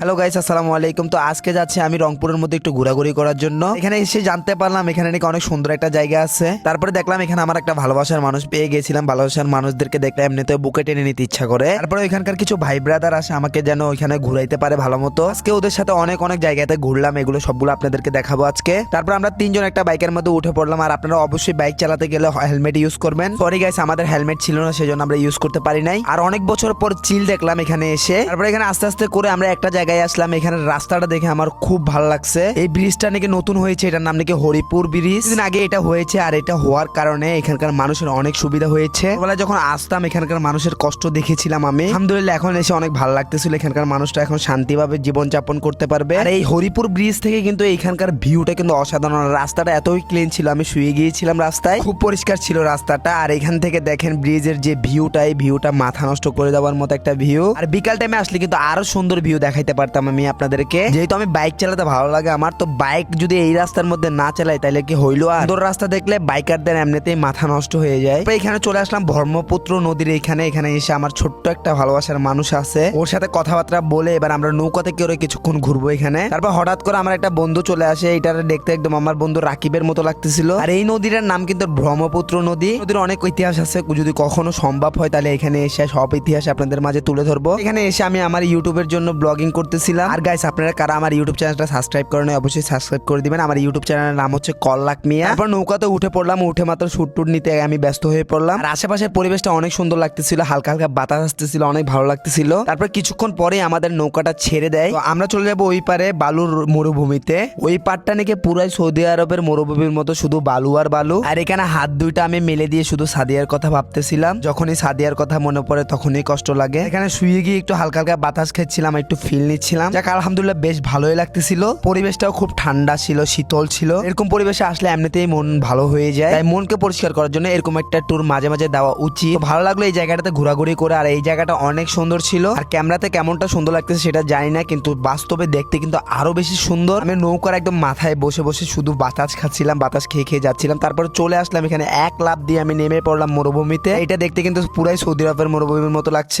Hello guys আসসালামু আলাইকুম। তো আজকে যাচ্ছি আমি রংপুরের মধ্যে একটু ঘোরাঘুরি করার জন্য। এখানে এসে জানতে পারলাম এখানে নাকি অনেক সুন্দর একটা জায়গা আছে। তারপরে দেখলাম এখানে আমার একটা ভালোবাসার মানুষ পেয়ে গেছিলাম। ভালোবাসার মানুষদেরকে দেখলে এমনিতে বুকে টেনে নিতে ইচ্ছা করে। তারপরে ওইখানকার কিছু ভাই ব্রাদার আসে, আমাকে যেন ওইখানে ঘুরাইতে পারে ভালো মতো আজকে ওদের সাথে অনেক অনেক জায়গাতে ঘুরলাম। এগুলো সবগুলো আপনাদেরকে দেখাবো আজকে। তারপর আমরা তিনজন একটা বাইকের মধ্যে উঠে পড়লাম। আর আপনারা অবশ্যই বাইক চালাতে গেলে হেলমেট ইউজ করবেন। সরি গাইস আমাদের হেলমেট ছিল না, সেজন্য আমরা ইউজ করতে পারি নাই। আর অনেক বছর পর চিল দেখলাম এখানে এসে। তারপরে এখানে আস্তে আস্তে করে আমরা একটা জায়গায় আসলাম এখানে রাস্তাটা দেখে আমার খুব ভালো লাগছে। এই ব্রিজটা নাকি নতুন হয়েছে, এটার নাম নাকি হরিপুর ব্রিজ দিন আগে এটা হয়েছে আর এটা হওয়ার কারণে এখানকার মানুষের অনেক সুবিধা হয়েছে। ছোটবেলায় যখন আসতাম, এখানকার মানুষের কষ্ট দেখেছিলাম আমি। আলহামদুলিল্লাহ, এখন এসে অনেক ভালো লাগতেছিল। এখানকার মানুষটা এখন শান্তিভাবে জীবন যাপন করতে পারবে। আর এই হরিপুর ব্রিজ থেকে কিন্তু এখানকার ভিউটা কিন্তু অসাধারণ। রাস্তাটা এতই ক্লিন ছিল, আমি শুয়ে গিয়েছিলাম রাস্তায়। খুব পরিষ্কার ছিল রাস্তাটা। আর এখান থেকে দেখেন ব্রিজের যে ভিউটা এই ভিউটা মাথা নষ্ট করে দেওয়ার মতো একটা ভিউ আর বিকাল টাইমে আসলে কিন্তু আরও সুন্দর ভিউ দেখাইতে পারতাম আমি আপনাদেরকে। যেহেতু আমি বাইক চালাতে ভালো লাগে আমার, তো বাইক যদি এই রাস্তার মধ্যে না চালাই তাহলে কি হইল আর? রাস্তা দেখলে বাইকারদের এমনিতেই মাথা নষ্ট হয়ে যায়। এখানে চলে আসলাম ব্রহ্মপুত্র নদীর এখানে। এখানে এসে আমার ছোট্ট একটা ভালোবাসার মানুষ আছে। ওর সাথে কথাবার্তা বলে এবার আমরা নৌকাতে করে কিছুক্ষণ ঘুরবো এখানে। তারপর হঠাৎ করে আমার একটা বন্ধু চলে আসে। এটা দেখতে একদম আমার বন্ধু রাকিবের মতো লাগতেছিল। আর এই নদীটার নাম কিন্তু ব্রহ্মপুত্র নদী। নদীর অনেক ইতিহাস আছে। যদি কখনো সম্ভব হয়, তাহলে এখানে এসে সব ইতিহাস আপনাদের মাঝে তুলে ধরবো। এখানে এসে আমি আমার ইউটিউবের জন্য ব্লগিং করতেছিলাম। আর গাইস আপনারা কারা আমার ইউটিউব চ্যানেলটা সাবস্ক্রাইব করেন অবশ্যই সাবস্ক্রাইব করে দিবেন। আমার ইউটিউব চ্যানেলের নাম হচ্ছে কল্লাক মিয়া। তারপর নৌকাতে উঠে পড়লাম উঠে মাত্র শুট টুট নিতে আমি ব্যস্ত হয়ে পড়লাম। আর আশেপাশের পরিবেশটা অনেক সুন্দর লাগতেছিল হালকা হালকা বাতাস আসতেছিল অনেক ভালো লাগতেছিল। তারপর কিছুক্ষণ পরে আমাদের নৌকাটা ছেড়ে দেয়। তো আমরা চলে যাব ওই পারে বালুর মরুভূমিতে। ওই পাটটা নাকি পুরাই সৌদি আরবের মরুভূমির মতো শুধু বালু আর বালু। আর এখানে হাত দুইটা আমি মেলে দিয়ে শুধু সাদিয়ার কথা ভাবতেছিলাম। যখনই সাদিয়ার কথা মনে পড়ে তখনই কষ্ট লাগে। এখানে শুয়ে গিয়ে একটু হালকা হালকা বাতাস খেচ্ছিলাম একটু ফিল নিচ্ছিলাম যাক, আলহামদুলিল্লাহ বেশ ভালোই লাগতেছিল। পরিবেশটাও খুব ঠান্ডা ছিল, শীতল ছিল। এরকম পরিবেশে আসলে এমনিতেই মন ভালো হয়ে যায়। তাই মনকে পরিষ্কার করার জন্য এরকম একটা ট্যুর মাঝে মাঝে দেওয়া উচিত। ভালো লাগল এই জায়গাটাতে ঘোরাঘুরি করে, আর এই জায়গাটা অনেক সুন্দর ছিল। আর ক্যামেরাতে কেমনটা সুন্দর লাগতেছে সেটা জানি না, কিন্তু বাস্তবে দেখতে কিন্তু আরও বেশি সুন্দর। আমি নৌকার একদম মাথায় বসে বসে শুধু বাতাস খাচ্ছিলাম, বাতাস খেয়ে খেয়ে যাচ্ছিলাম। তারপর চলে আসলাম এখানে এক লাভ দিয়ে আমি নেমে পড়লাম মরুভূমিতে। এটা দেখতে কিন্তু পুরাই সৌদি আরবের মরুভূমির মতো লাগছে।